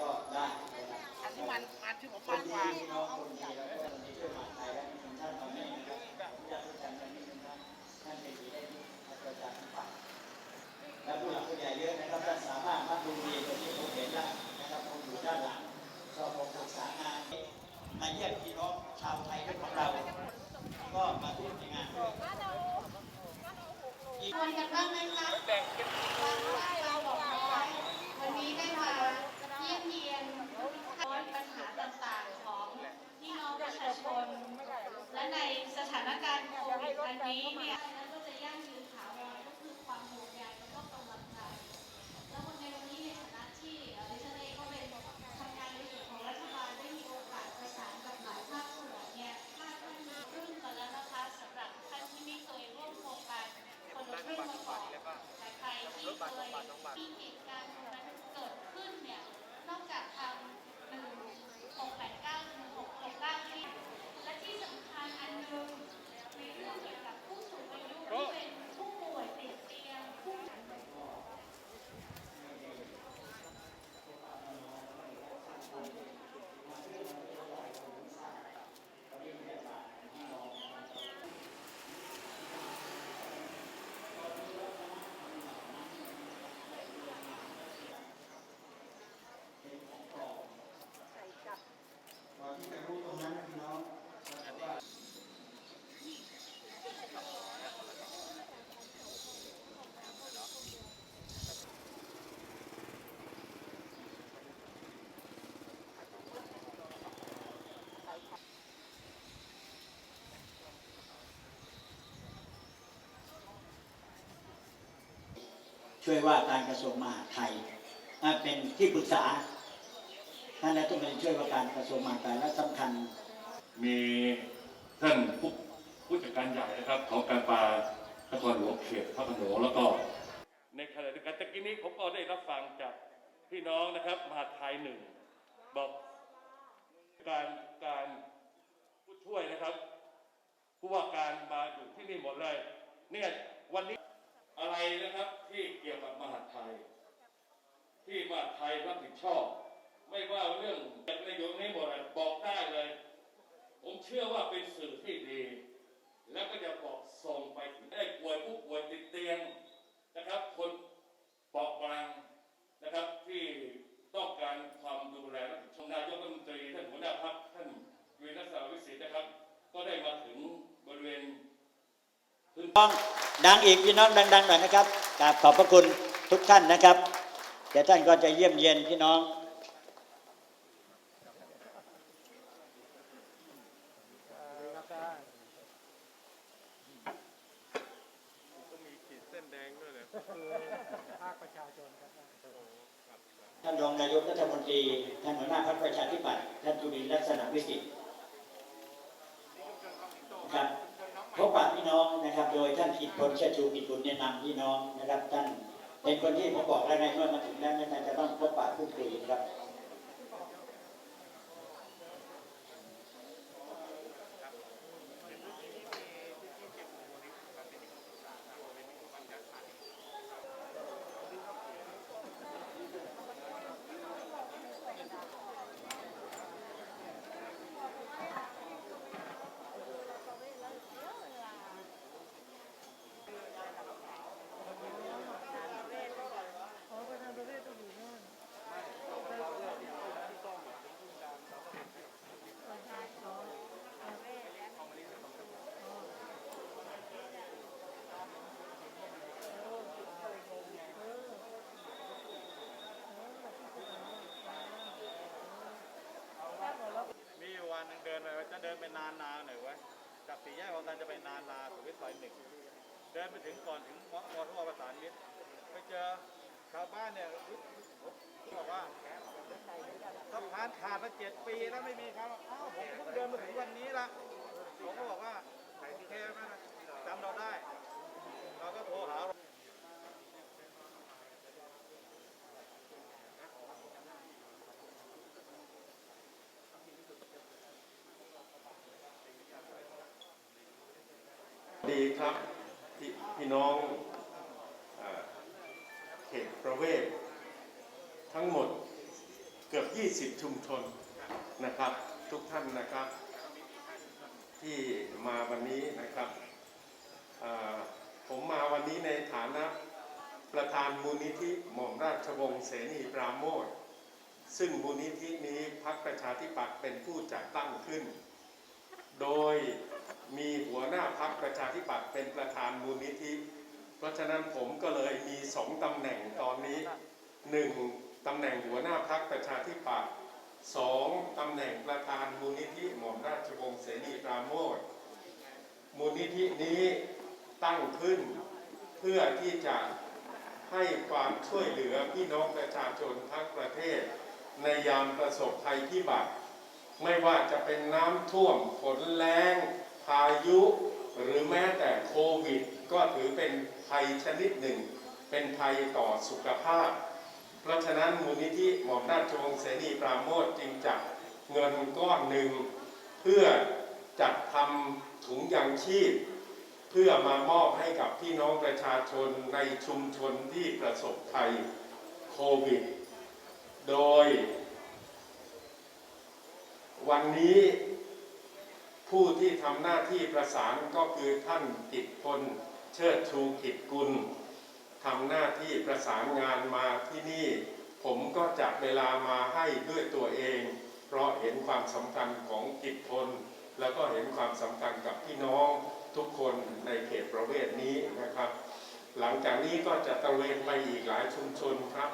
ก็ได้อันนี้มันมันที่ผมมานกดีกว่าพี่น้องคนดีแล้วก็คนดีช่วยมหาไทยและมีท่านตอนนี้นะครับผมอยากพูดกันนิดนึงนะท่านเป็นดีได้ดีประชาธิปัตย์และผู้หลักผู้ใหญ่เยอะนะครับท่านสามารถมาดูดีตรงนี้ผมเห็นแล้วนะครับผมอยู่ด้านหลังก็ผมศึกษางานมาเยี่ยมพี่น้องชาวไทยด้วยของเรา ก็มาร่วมในงานด้วยชวนกันบ้างไหมคะเราบอกว่าวันนี้ได้มาเยียมเยียนปัญหาต่างๆของพี่น้องประชาชน และในสถานการณ์โควิดอันนี้เนี่ยนถาวรก็คือความห่วงใยแล้วก็กำลังใจ แล้วในวันนี้ในฐานะที่เอ่อดิฉันเองก็เป็นทำงานในส่วนของรัฐบาลได้มีโอกาสประสานกับหลายภาคส่วนเนี่ยภาคท่านมีรุ่นมาแล้วนะคะสำหรับท่านที่ไม่เคยร่วมโครงการคนละครึ่งมาก่อนแต่ใครที่เคยมีเหตุการณ์ตรงนั้นเกิดขึ้นเนี่ยนอกจากทางหนึ่งหกแปดเก้าหนึ่งหกหกเก้าที่และที่สำคัญอันหนึ่งในเรื่องเกี่ยวกับผู้สูงอายุที่เป็นผู้ป่วยติดเตียงผู้ ก่อนที่จะรู้ตรงนั้นนะพี่น้องว่า ช่วยว่าการกระทรวงมหาดไทยเป็นที่ปรึกษาท่านรัฐมนตรีช่วยว่าการกระทรวงมหาดไทยและสำคัญ มีท่านผู้ผู้จัดการใหญ่นะครับของการปลานครหลวงเขตพระโขนงแล้วก็ ในขณะเดียวกันตะกี้นี้ผมก็ได้รับฟังจากพี่น้องนะครับมหาดไทยหนึ่งบอกการการผู้ช่วยนะครับผู้ว่าการมาอยู่ที่นี่หมดเลยเนี่ยวันนี้ อะไรนะครับที่เกี่ยวกับมหาไทย ที่มหาไทยรับผิดชอบ ไม่ว่าเรื่องในโยงนี้หมดบอกได้เลย ผมเชื่อว่าเป็นสื่อที่ดี แล้วก็จะบอกส่งไปถึงได้ป่วยผู้ป่วยติดเตียงนะครับ คนเปราะบางนะครับที่ต้องการความดูแลรับชอบนายกรัฐมนตรีท่านหัวหน้าพรรคท่านวีรศักดิ์วิสิทธิ์นะครับ ก็ได้มาถึงบริเวณพื้นต้อง ดังอีกพี่น้องดังๆหน่อยนะครับกราบขอบพระคุณทุกท่านนะครับเดี๋ยวท่านก็จะเยี่ยมเยียนพี่น้อง ท่านรองนายกรัฐมนตรี ท่านหัวหน้าพรรคประชาธิปัตย์ ท่านจุลินลักษณะวิสิทธิ์นะครับพบปะพี่น้องนะครับ โดยท่านอิทธิพลเชิดชูกิจบุญแนะนำพี่น้องนะครับ ท่าน เป็นที่ผมบอกแล้วในเมื่อมาถึงแล้วเนี่ยท่านจะต้องพบปะพูดคุยนะครับ มีอยู่วันหนึง เดินไปนานนาหน่อยเว้จากสี่แยกของการจะไปนานนาสุวิทย์ซอยหนึ่งเดินไปถึงก่อนถึงมอมอทประสานมิตรไปเจอชาวบ้านเนี่ยบอกว่าสะพานขาดมาเจ็ดปีแล้วไม่มีครับอ้าวผมเพิ่งเดินมาถึงวันนี้ละผมก็บอกว่าโอเคไหมนจำเราได้ เราก็โทรหา ดีครับพี่พี่น้องเอ่อเขตประเวศทั้งหมดเกือบ 20 ชุมชนนะครับ ทุกท่านนะครับ ที่มาวันนี้นะครับผมมาวันนี้ในฐานะประธานมูลนิธิหม่อมราชวงศ์เสนีปราโมทซึ่งมูลนิธินี้พรรคประชาธิปัตย์เป็นผู้จัดตั้งขึ้น โดย มีหัวหน้าพรรคประชาธิปัตย์เป็นประธานมูลนิธิ เพราะฉะนั้นผมก็เลยมีสองตำแหน่งตอนนี้หนึ่งตำแหน่งหัวหน้าพรรคประชาธิปัตย์สองตำแหน่งประธานมูลนิธิหม่อมราชวงศ์เสนีปราโมทมูลนิธินี้ตั้งขึ้นเพื่อที่จะให้ความช่วยเหลือพี่น้องประชาชนทั้งประเทศ ในยามประสบภัยพิบัติ ไม่ว่าจะเป็นน้ำท่วมฝนแล้ง พายุหรือแม้แต่โควิด ก็ถือเป็นภัยชนิดหนึ่ง เป็นภัยต่อสุขภาพ เพราะฉะนั้นมูลนิธิหม่อมราชวงศ์เสนีปราโมทจึงจัดเงินก้อนหนึ่ง เพื่อจัดทำถุงยางชีพ เพื่อมามอบให้กับพี่น้องประชาชนในชุมชนที่ประสบภัยโควิด โดย วันนี้ ผู้ที่ทำหน้าที่ประสานก็คือท่านกิตพลเชิดชูกิจกุลทำหน้าที่ประสานงานมาที่นี่ ผมก็จัดเวลามาให้ด้วยตัวเอง เพราะเห็นความสำคัญของกิจพลแล้วก็เห็นความสำคัญกับพี่น้องทุกคนในเขตประเวศนี้นะครับ หลังจากนี้ก็จะตะเวนไปอีกหลายชุมชนครับ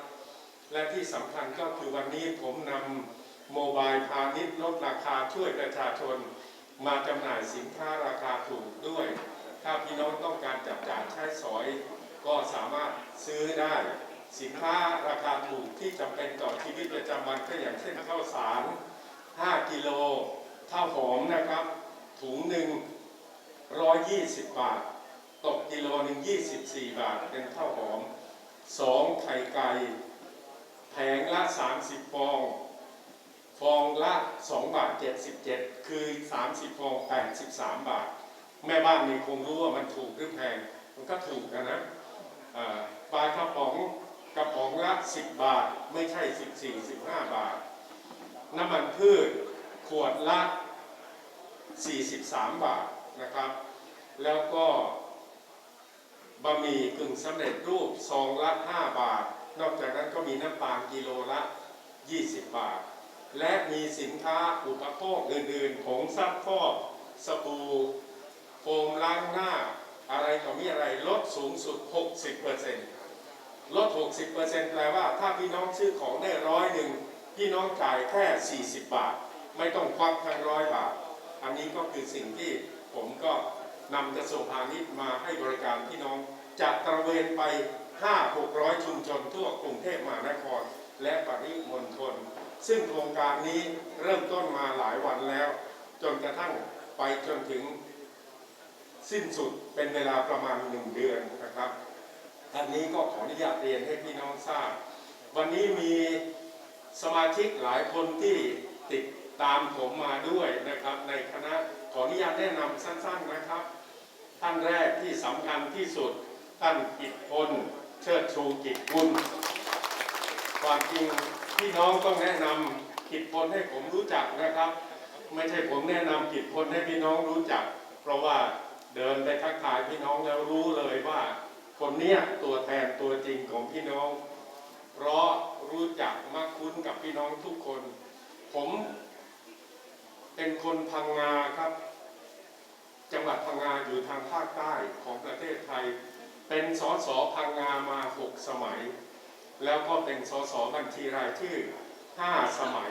และที่สำคัญก็คือวันนี้ผมนำโมบายพาณิชย์ลดราคาช่วยประชาชน มาจำหน่ายสินค้าราคาถูกด้วย ถ้าพี่น้องต้องการจับจ่ายใช้สอย ก็สามารถซื้อได้ สินค้าราคาถูกที่จำเป็นต่อชีวิตประจำวันก็อย่างเช่นข้าวสาร 5 กิโลข้าวหอมนะครับ ถุงหนึ่ง120 บาท ตกกิโลหนึ่ง24 บาท เป็นข้าวหอม 2 ไข่ไก่แผงละ 30 ฟอง องละ2บาท77 คือ 30ฟอง83 บาท แม่บ้านนี่คงรู้ว่ามันถูกหรือแพง มันก็ถูกนะนะปลากระป๋องกระป๋องละ 10 บาท ไม่ใช่ 14 15 บาท น้ำมันพืชขวดละ 43 บาทนะครับ แล้วก็บะหมี่กึ่งสำเร็จรูปซองละ 5 บาท นอกจากนั้นก็มีน้ำตาลกิโลละ 20 บาท และมีสินค้าอุปโภคอื่นๆผงซักฟอกสบู่โฟมล้างหน้า อะไรต่อมีอะไรลดสูงสุด 60%ลด 60%แปลว่าถ้าพี่น้องซื้อของได้ร้อยหนึ่งพี่น้องจ่ายแค่ 40 บาท ไม่ต้องควักทั้งร้อยบาท อันนี้ก็คือสิ่งที่ผมก็นำกระทรวงพาณิชย์มาให้บริการพี่น้องจะตระเวนไป 5-600 ชุมชนทั่วกรุงเทพมหานคร และปริมณฑล ซึ่งโครงการนี้เริ่มต้นมาหลายวันแล้ว จนกระทั่งไปจนถึงสิ้นสุดเป็นเวลาประมาณหนึ่งเดือนนะครับอันนี้ก็ขออนุญาตเรียนให้พี่น้องทราบ วันนี้มีสมาชิกหลายคนที่ติดตามผมมาด้วยนะครับ ในคณะขออนุญาตแนะนำสั้นๆนะครับ ท่านแรกที่สำคัญที่สุดท่านกิตพลเชิดชูกิจกุลความจริง พี่น้องต้องแนะนำกิจพลให้ผมรู้จักนะครับ ไม่ใช่ผมแนะนำกิจพลให้พี่น้องรู้จัก เพราะว่าเดินไปทักทายพี่น้องแล้วรู้เลยว่า คนเนี้ยตัวแทนตัวจริงของพี่น้อง เพราะรู้จักมักคุ้นกับพี่น้องทุกคน ผมเป็นคนพังงาครับ จังหวัดพังงาอยู่ทางภาคใต้ของประเทศไทย เป็นสสพังงามาหกสมัย แล้วก็เป็นสสบัญชีรายชื่อห้าสมัย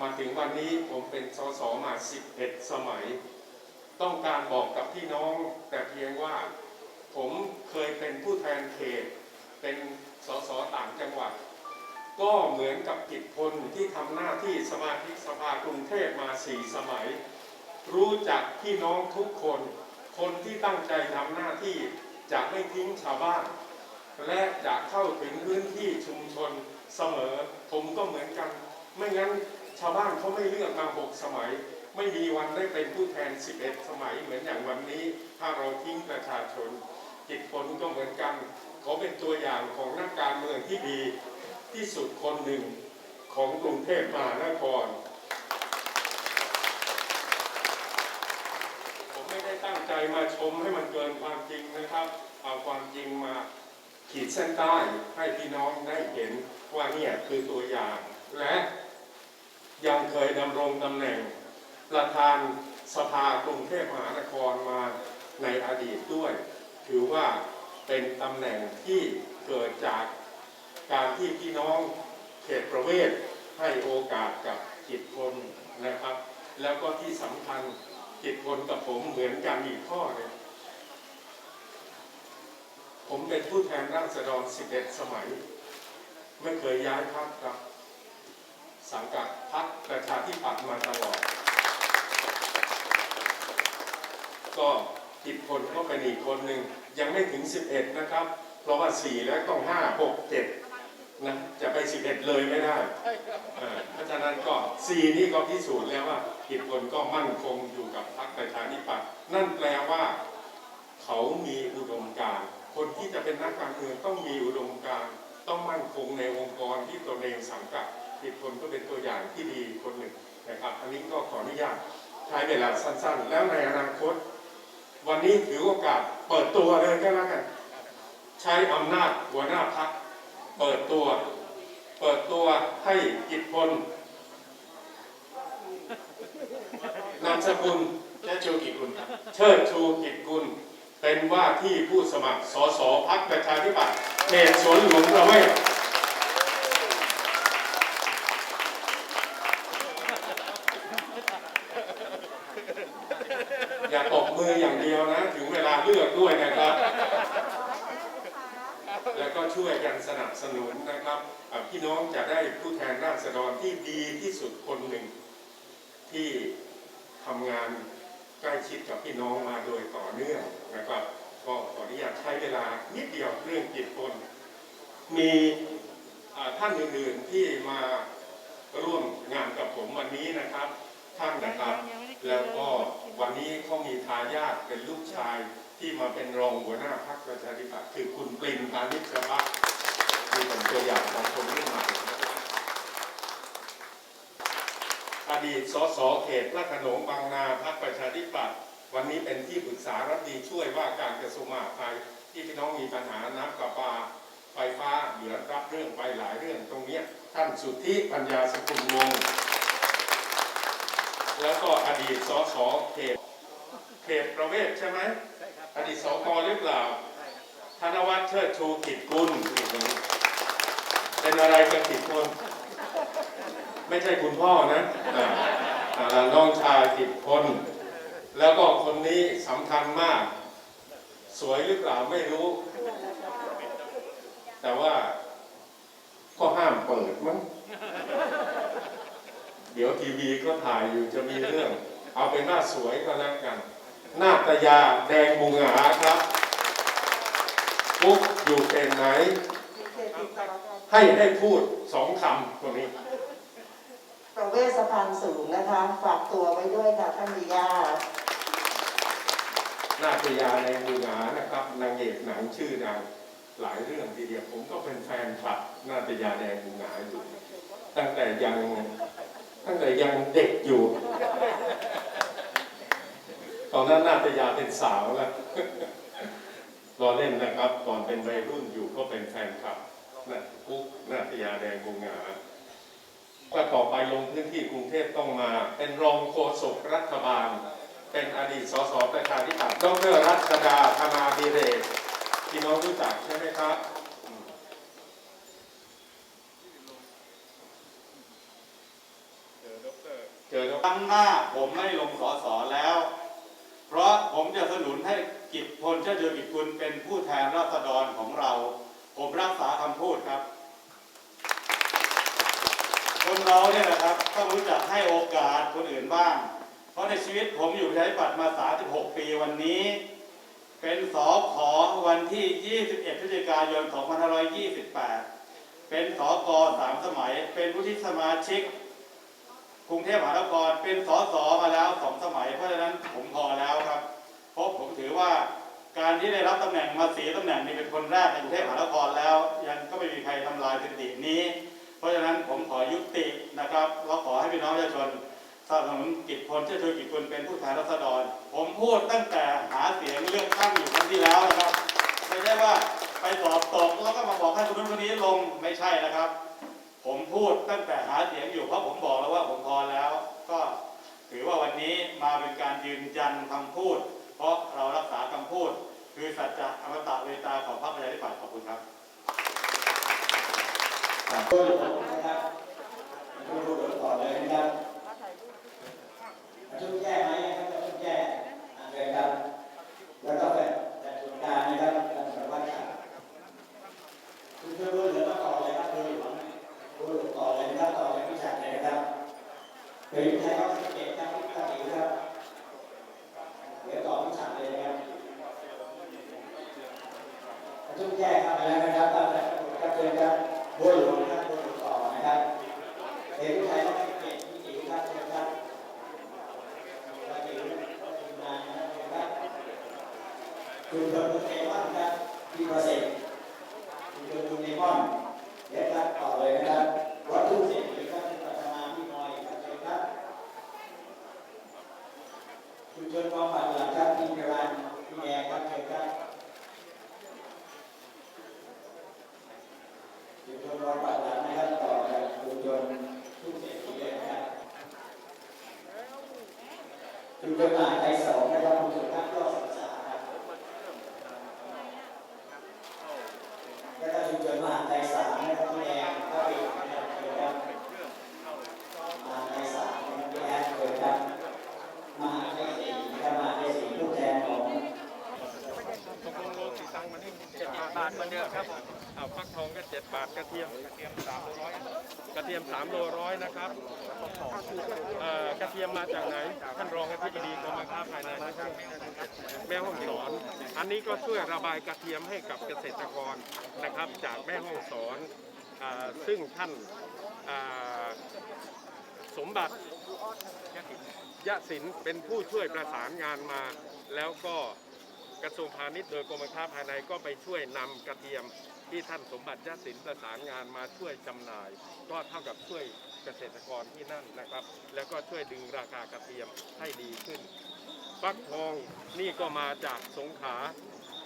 มาถึงวันนี้ผมเป็นสสมาสิบเอ็ดสมัย ต้องการบอกกับพี่น้องแต่เพียงว่าผมเคยเป็นผู้แทนเขต เป็นสสต่างจังหวัด ก็เหมือนกับกิจพลที่ทำหน้าที่สมาชิกสภากรุงเทพมาสี่สมัย รู้จักพี่น้องทุกคน คนที่ตั้งใจทำหน้าที่จะไม่ทิ้งชาวบ้าน และจะเข้าถึงพื้นที่ชุมชนเสมอ ผมก็เหมือนกัน ไม่งั้นชาวบ้านเขาไม่เลือกมาหกสมัย ไม่มีวันได้เป็นผู้แทน 11 สมัย เหมือนอย่างวันนี้ ถ้าเราทิ้งประชาชนกิจผลก็เหมือนกันเขาเป็นตัวอย่างของนักการเมืองที่ดีที่สุดคนหนึ่งของกรุงเทพมหานครผมไม่ได้ตั้งใจมาชมให้มันเกินความจริงนะครับ เอาความจริงมา ขีดเส้นใต้ให้พี่น้องได้เห็นว่าเนี่ยคือตัวอย่าง และยังเคยดำรงตำแหน่ง ประธานสภากรุงเทพมหานครมาในอดีตด้วย ถือว่าเป็นตำแหน่งที่เกิดจากการที่พี่น้องเขตประเวศให้โอกาสกับจิตคนนะครับ แล้วก็ที่สำคัญจิตคนกับผมเหมือนกันอีกข้อหนึง ผมเป็นผู้แทนราษฎร 11 สมัย ไม่เคยย้ายพักครับ สังกัดพักประชาธิปัตย์มาตลอด ก็ติดคนก็เป็นอีกคนหนึ่ง ยังไม่ถึง 11 นะครับ เพราะว่า 4 แล้วต้อง 5 6 7 นะ จะไป 11 เลยไม่ได้เออเพราะฉะนั้นก็ 4 นี่ก็พิสูจน์แล้วว่าติดคนก็มั่นคงอยู่กับพรรคประชาธิปัตย์นั่นแปลว่า เขามีอุดมการณ์ คนที่จะเป็นนักการเมืองต้องมีอุดมการณ์ต้องมั่นคงในองค์กรที่ตนเองสังกัดติดคนก็เป็นตัวอย่างที่ดีคนหนึ่งนะครับ อันนี้ก็ขออนุญาตใช้เวลาสั้นๆ แล้วในอนาคต วันนี้ถือโอกาสเปิดตัวเลยก็แล้วกัน ใช้อำนาจหัวหน้าพักเปิดตัว เปิดตัวให้กิจพลนามสกุลแค่ชูกี่คุณครับเชิดชูกิจกุล เป็นว่าที่ผู้สมัครสสพักประชาธิปัตย์เขตสวนหลวงประเวศอย่าตบมืออย่างเดียวนะ ถึงเวลาเลือกด้วยนะครับ แล้วก็ช่วยกันสนับสนุนนะครับพี่น้องจะได้ผู้แทนราษฎรที่ดีที่สุดคนหนึ่งที่ทำงาน ใกล้ชิดกับพี่น้องมาโดยต่อเนื่องนะครับ ก็ขออนุญาตใช้เวลานิดเดียวเรื่องจิตคนมีท่านอื่นๆที่มาร่วมงานกับผมวันนี้นะครับ ท่านนะครับ แล้วก็วันนี้เขามีทายาทเป็นลูกชายที่มาเป็นรองหัวหน้าพรรคประชาธิปัตย์คือคุณปรินพานิชพักคือเป็นตัวอย่างของคนรุ่นใหม่นะครับ อดีตสสเขตพระโขนงบางนาพรรคประชาธิปัตย์วันนี้เป็นที่ปรึกษารัฐดีช่วยว่าการกระทรวงมหาดไทยที่พี่น้องมีปัญหาน้ำประปาไฟฟ้าเหลือรับเรื่องไปหลายเรื่องตรงเนี้ยท่านสุทธิปัญญาสกุลวงศ์แล้วก็อดีตสสเขตเขตประเวศใช่ไหมใช่ครับอดีตสกหรือเปล่าธนวัฒน์เชิดชูกิจกุลนี่คนนี้เป็นอะไรกับกิจกุล ไม่ใช่คุณพ่อนะน้องชายกิจพลแล้วก็คนนี้สำคัญมาก สวยหรือเปล่าไม่รู้ แต่ว่าก็ห้ามเปิดมั้งเดี๋ยวทีวีก็ถ่ายอยู่จะมีเรื่อง เอาเป็นหน้าสวยก็แล้วกัน หน้าตยาแดงบุงหาครับปุ๊กอยู่เขตไหนให้ให้พูดสองคำตรงนี้ ประเวศสะพานสูงนะคะ ฝากตัวไว้ด้วยค่ะท่านมิยานาตยาแดงบุงหานะครับนางเอกหนังชื่อดังหลายเรื่องทีเดียวผมก็เป็นแฟนคลับนาตยาแดงบุงหาอยู่ตั้งแต่ยังตั้งแต่ยังเด็กอยู่ ตอนนั้นนาตยาเป็นสาวแล้วรอเล่นนะครับ ตอนเป็นวัยรุ่นอยู่ก็เป็นแฟนคลับนะกุ๊กนาตยาแดงบุงหา ก็ต่อไปลงพื้นที่กรุงเทพต้องมา เป็นรองโฆษกรัฐบาล เป็นอดีตสสประชาธิปัตย์ดรรัชดาธนาดิเรกพี่น้องรู้จักใช่ไหมครับเจอครั้งหน้าผมไม่ลงสอสอแล้ว เพราะผมจะสนุนให้กิจพลเชิดชูกิจกุลเป็นผู้แทนราษฎรของเรา ผมรักษาคำพูดครับ คนเราเนี่ยนะครับต้องรู้จักให้โอกาสคนอื่นบ้าง เพราะในชีวิตผมอยู่ประชาธิปัตย์มา 36 ปีวันนี้ เป็นสอขอวันที่ 21พฤศจิกายน 2528 เป็นสอกอสามสมัย เป็นผู้ที่สมาชิกกรุงเทพมหานครเป็นสสมาแล้วสองสมัย เพราะฉะนั้นผมพอแล้วครับ เพราะผมถือว่าการที่ได้รับตำแหน่งมาสีตำแหน่งนี้เป็นคนแรกในกรุงเทพมหานครแล้ว ยังก็ไม่มีใครทำลายสถิตินี้ เพราะฉะนั้นผมขอยุตินะครับแล้วขอให้พี่น้องประชาชนสนับสนุนกิจพลเชื่อชูกิจคุณเป็นผู้แทนรัษฎร ผมพูดตั้งแต่หาเสียงเลือกตั้งอยู่ครั้งที่แล้วนะครับไม่ใช่ว่าไปสอบตกแล้วก็มาบอกให้คนนู้นคนนี้ลงไม่ใช่นะครับ ผมพูดตั้งแต่หาเสียงอยู่เพราะผมบอกแล้วว่าผมพอแล้ว ก็ถือว่าวันนี้มาเป็นการยืนยันคำพูด เพราะเรารักษาคำพูด คือสัจจะอมตะเวตาของพรรคประชาธิปัตย์ขอบคุณครับ พูดนะครับพูดต่อเลยนะครับชุดแยกไหมครับชุดแยกนเลยครับแล้วก็แบบแบบส่วนกลางนะครับแบบสารวัตรครับ คุณช่วยพูดเหลือต่อเลยครับพูดพูดต่อเลยนะครับต่อจากพี่ชัดเลยนะครับเฮ้ยเขาสังเกตครับพี่ชัดอีกครับเดี๋ยวต่อพี่ชัดเลยนะครับชุดแยกครับไปแล้วนะครับตามแบบครับเชิญครับบัวหลวงครับบัวหลวงต่อนะครับเห็นาสังเกรับเชิญครับพี่จิ๋วทีมงานนะครับคุณเพิ่มเอมอนครับที่ประเสริฐคุณเพิ่มคุณเอมอนเดี๋ยวครับต่อเลยนะครับวัตถุเสร็จหรือครับคุณปัทมาพี่น้อยครับเชิญครับคุณชนกองปัดหลังครับพี่จรันพี่แดงครับเชิญครับคุณชนกองปัดหลังนะครับต่อจากคุณชนทุกเศรษฐีเลยนะครับคุณชนหลานไทยสองนะครับคุณชนท่านก็ศึกษาครับ แล้วก็ชุมชนมหาไทยสามนะครับพี่แดงก็อีกนะครับเชิญครับมหาไทยสามนะครับพี่แดงเชิญครับมหาไทยสี่นะครับมหาไทยสี่ผู้แทนของ ตกลงโลกี่ตังค์มันนี่เจ็ดบาทเหมือนเดิมครับเอาฟักทอง ก็เจ็ดบกระเทียมกระเทียมสามโลร้อยกระเทียมสามโลร้อยนะครับเอ่อกระเทียมมาจากไหนท่านรองอธิบดีกรมการค้าภายในนะครับแม่ห้องสอน อันนี้ก็ช่วยระบายกระเทียมให้กับเกษตรกรนะครับ จากแม่ห้องสอนอ่าซึ่งท่านอ่าสมบัติยะสินเป็นผู้ช่วยประสานงานมาแล้วก็ กระทรวงพาณิชย์โดยกรมการค้าภายในก็ไปช่วยนำกระเทียมที่ท่านสมบัติยะสินประสานงานมาช่วยจำหน่าย ก็เท่ากับช่วยเกษตรกรที่นั่นนะครับ แล้วก็ช่วยดึงราคากระเทียมให้ดีขึ้นฟักทองนี่ก็มาจากสงขลา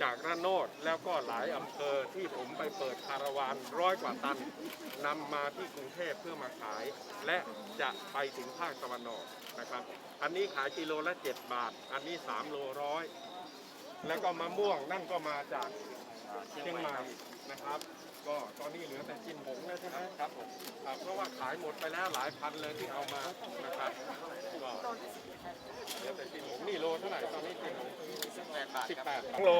จากระโนดแล้วก็หลายอำเภอที่ผมไปเปิดคาราวานร้อยกว่าตันนำมาที่กรุงเทพเพื่อมาขาย และจะไปถึงภาคตะวันออกนะครับ อันนี้ขายกิโลละ 7 บาท อันนี้ 3 โลร้อย แล้วก็มะม่วงนั่นก็มาจากเชียงใหม่นะครับ ก็ตอนนี้เหลือแต่จินหงแล้วใช่ไหมครับผมอ่าเพราะว่าขายหมดไปแล้วหลายพันเลยที่เอามานะครับก็เหลือแต่จินหงนี่โลเท่าไหร่ตอนนี้จินหงสิบแปดบาทสิบแปดโล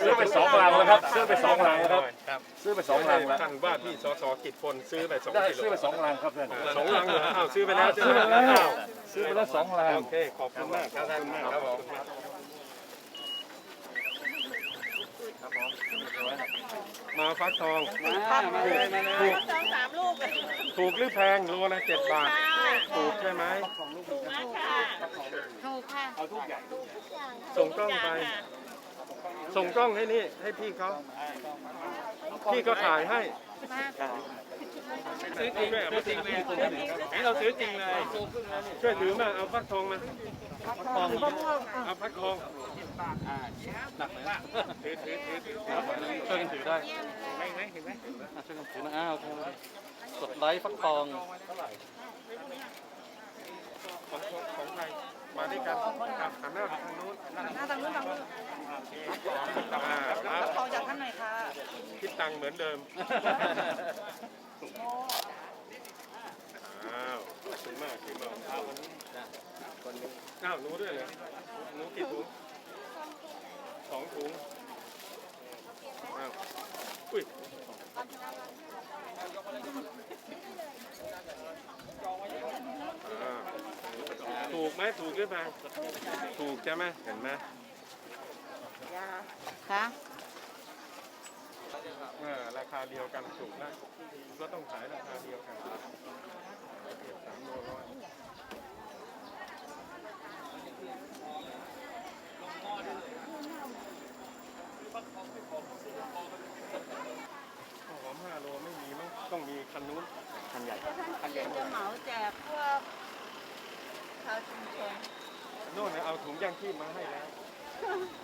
ซื้อไปสองลังแล้วครับซื้อไปสองลังแล้วครับซื้อไปสองลังแล้วท่านว่าที่สสกิจพลซื้อไปสองได้กิโลซื้อไปสองลังครับท่านสองลังเหรออ้าวซื้อไปแล้วใช่ไหมซื้อไปแล้วอ้าวซื้อไปแล้วสองลังโอเคขอบคุณมากครับขอบคุณมากครับผม มาฟักทองถูกสองสามลูกเลยถูกหรือแพงโลละเจ็ดบาท ถูกใช่ไหม ถูกมากค่ะถูกค่ะส่งกล้องไป ส่งกล้องให้นี่ ให้พี่เขา พี่ก็ถ่ายให้ ซื้อจริงด้วยเอาจริงเลยให้เราซื้อจริงเลย ช่วยถือมาเอาฟักทองมาฟักทองเอาฟักทองหนักไหมถือถือถือถือช่วยกันถือได้ไม่ไม่เห็นไหมอะช่วยกันถือนะอ้าวโอเคกดไลค์ฟักทองของของของใครมาด้วยกันครับหันหน้าไปทางนู้นหน้าทางนู้นทางนู้นอ่าครับขอจากท่านหน่อยค่ะคิดตังค์เหมือนเดิม อ้าวขอบคุณมากที่มาเอาวันนี้อ้าวหนูด้วยเหรอหนูกี่ถุงสองถุงอ้าวอุ้ยอ่าถูกไหมถูกหรือเปล่าถูกใช่ไหมเห็นไหมค่ะ คาเดียวกันถูกนะก็ต้องขายราคาเดียวกันสามโลร้อยข้าวหอมห้าโลไม่มีไหมต้องมีคันนู้นคันใหญ่ท่านเขียนจะเหมาแจกพวกชาวชุมชนโน่นนะเอาถุงยางชีพมาให้แล้ว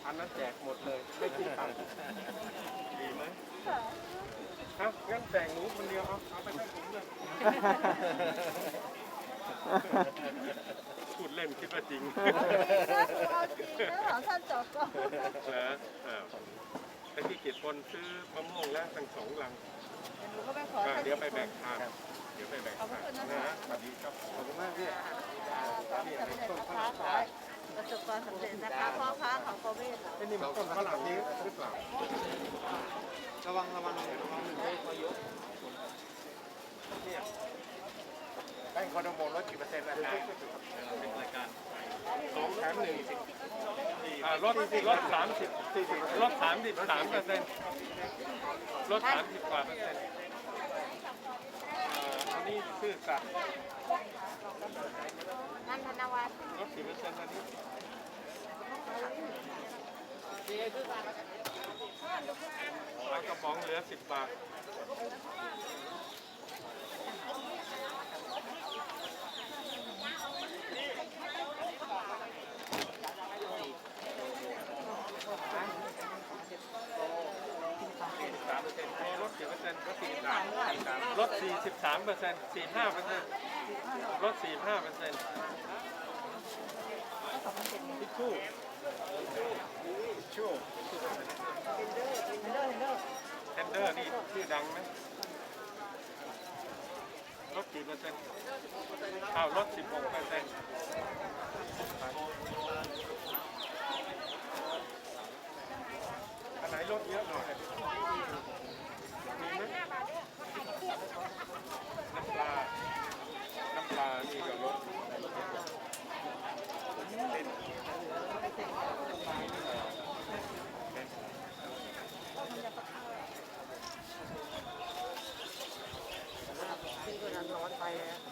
อันนั้นแจกหมดเลย ไม่คิดตังค์ดีไหม ครับงั้นแจกหนูคนเดียวเอาเอาไปทั้งถุงเลยพูดเล่นคิดว่าจริงเอาจริงแล้วของท่านจบก็เหรออ้าวแต่พี่กิตพลซื้อมะม่วงแล้วตั้งสองลังหนูก็ไปขออ่าท่านเดี๋ยวไปแบ่งทานเดี๋ยวไปแบ่งทานนะฮะสวัสดีครับขอบคุณมากพี่ความสำเร็จนะคะขอให้ประสบความสำเร็จนะคะพ่อค้าของโควิด ไอ้นี่มันต้นฝรั่งนี้หรือเปล่า ระวังระวังระวังหนึ่งด้วยอยุแป้งคอร์ดโมลดกี่เปอร์เซ็นต์ราคาเป็นรายการสองแถมหนึ่งอ่าลดลดสามสิบสี่สิบลดสามสิบสามเปอร์เซ็นต์ลดสามสิบกว่าเปอร์เซ็นต์อ่าอันนี้ซื่อสัตย์นันธนวัฒน์ลดกี่เปอร์เซ็นต์อันนี้ ปลากระป๋องเหลือสิบบาทสามเปอร์เซ็นต์ลดกี่เปอร์เซ็นต์ลดสี่สามลดสี่สิบสามเปอร์เซ็นต์สี่ห้าเปอร์เซ็นต์ลดสี่ห้าเปอร์เซ็นต์ทิชชู่ทิชชู่เทนเด อร์นี่ชื่อดังไหมลดกี่เปอร์เซ็นต์อ้าวลดสิบหกเปอร์เซ็นต์อันไหนลดเยอะหน่อย Dengan.